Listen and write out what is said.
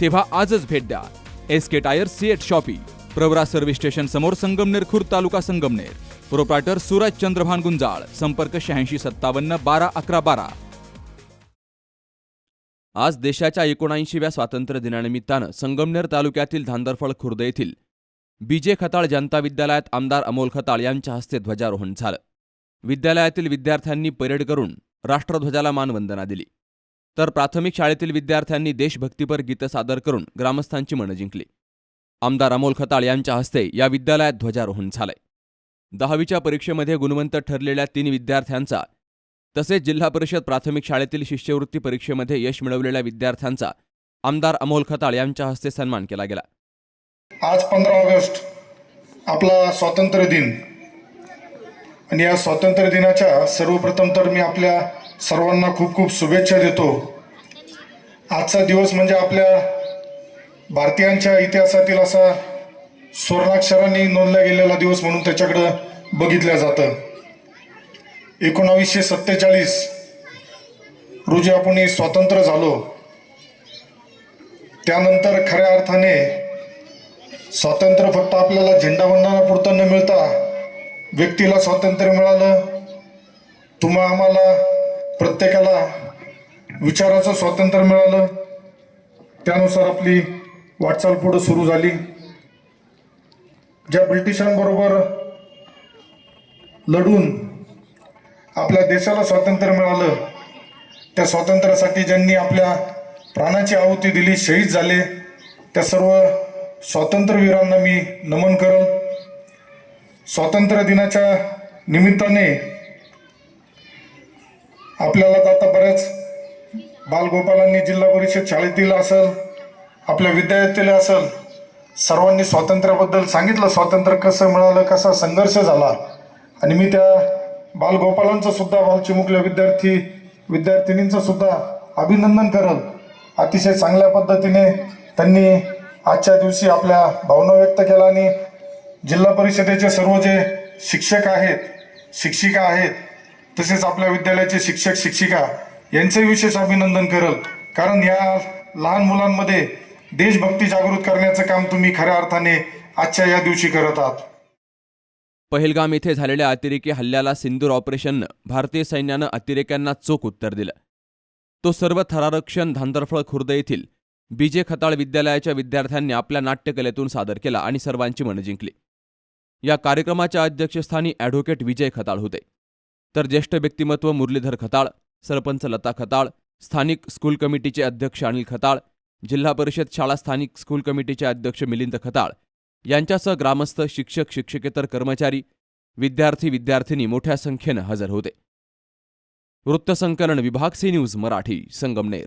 तेव्हा आजच भेट द्या. S K tyre CEAT shoppe Pravara service station समोर संगमनेर खुर्द तालुका संगमनेर. प्रोप्रायटर सूरज चंद्रभान गुंजाळ संपर्क शहाऐंशी सत्तावन्न बारा अकरा बारा. आज देशाच्या एकोणऐंशीव्या स्वातंत्र्य दिनानिमित्तानं संगमनेर तालुक्यातील धांदरफळ खुर्द येथील बीजे खताळ जनता विद्यालयात आमदार अमोल खताळ यांच्या हस्ते ध्वजारोहण झालं. विद्यालयातील विद्यार्थ्यांनी परेड करून राष्ट्रध्वजाला मानवंदना दिली. तर प्राथमिक शाळेतील विद्यार्थ्यांनी देशभक्तीपर गीतं सादर करून ग्रामस्थांची मनं जिंकली. आमदार अमोल खताळ यांच्या हस्ते या विद्यालयात ध्वजारोहण झालंय. दहावीच्या परीक्षेमध्ये गुणवंत ठरलेल्या तीन विद्यार्थ्यांचा तसेच जिल्हा परिषद प्राथमिक शाळेतील शिष्यवृत्ती परीक्षेमध्ये यश मिळवलेल्या विद्यार्थ्यांचा आमदार अमोल खताळ यांच्या हस्ते सन्मान केला गेला. आज पंधरा ऑगस्ट आपला स्वातंत्र्य दिन. आणि या स्वातंत्र्य दिनाच्या सर्वप्रथम तर मी आपल्या सर्वांना खूप खूप शुभेच्छा देतो. आजचा दिवस म्हणजे आपल्या भारतीयांच्या इतिहासातील असा स्वर्णाक्षरांनी नोंदला गेलेला दिवस म्हणून त्याच्याकडं बघितलं जातं. एकोणावीसशे सत्तेचाळीस रोजी आपण स्वातंत्र्य स्वतंत्र झालो. त्यानंतर खऱ्या अर्थाने स्वातंत्र्य फक्त आपल्याला झेंडावंदनापुरतं न मिळता व्यक्तीला स्वातंत्र्य मिळालं. तुम्हा आम्हाला प्रत्येकाला विचाराचं स्वातंत्र्य मिळालं. त्यानुसार आपली वाटचाल पुढं सुरू झाली. ज्या ब्रिटिशांबरोबर लढून आपल्या देशाला स्वातंत्र्य मिळालं त्या स्वातंत्र्यासाठी ज्यांनी आपल्या प्राणाची आहुती दिली शहीद झाले त्या सर्व स्वातंत्र्यवीरांना मी नमन करल. स्वातंत्र्य दिनाच्या निमित्ताने आपल्याला तर आता बऱ्याच बालगोपालांनी जिल्हा परिषद शाळेतील असेल आपल्या विद्यालयातील असेल. सर्वांनी स्वातंत्र्याबद्दल सांगितलं स्वातंत्र्य कसं मिळालं कसा संघर्ष झाला. आणि मी त्या बालगोपालांचं सुद्धा बालचिमुकल्या विद्यार्थी विद्यार्थिनींचं सुद्धा अभिनंदन करल. अतिशय चांगल्या पद्धतीने त्यांनी आजच्या दिवशी आपल्या भावना व्यक्त केल्या आणि जिल्हा परिषदेचे सर्व जे शिक्षक आहेत शिक्षिका आहेत तसेच आपल्या विद्यालयाचे शिक्षक शिक्षिका यांचे विशेष अभिनंदन करल. कारण या लहान मुलांमध्ये देशभक्ती जागृत करण्याचं काम तुम्ही खऱ्या अर्थाने आजच्या या दिवशी करत आहात. पहिलगाम येथे झालेल्या अतिरेकी हल्ल्याला सिंदूर ऑपरेशननं भारतीय सैन्यानं अतिरेक्यांना चोख उत्तर दिलं. तो सर्व थरारक्षण धांदरफळ खुर्द येथील बीजे खताळ विद्यालयाच्या विद्यार्थ्यांनी आपल्या नाट्यकलेतून सादर केला आणि सर्वांची मनं जिंकली. या कार्यक्रमाच्या अध्यक्षस्थानी ॲडव्होकेट विजय खताळ होते. तर ज्येष्ठ व्यक्तिमत्व मुरलीधर खताळ सरपंच लता खताळ स्थानिक स्कूल कमिटीचे अध्यक्ष अनिल खताळ जिल्हा परिषद शाळा स्थानिक स्कूल कमिटीचे अध्यक्ष मिलिंद खताळ. यांच्यासह ग्रामस्थ शिक्षक शिक्षकेतर कर्मचारी विद्यार्थी विद्यार्थिनी मोठ्या संख्येनं हजर होते. वृत्तसंकलन विभाग सी न्यूज मराठी संगमनेर.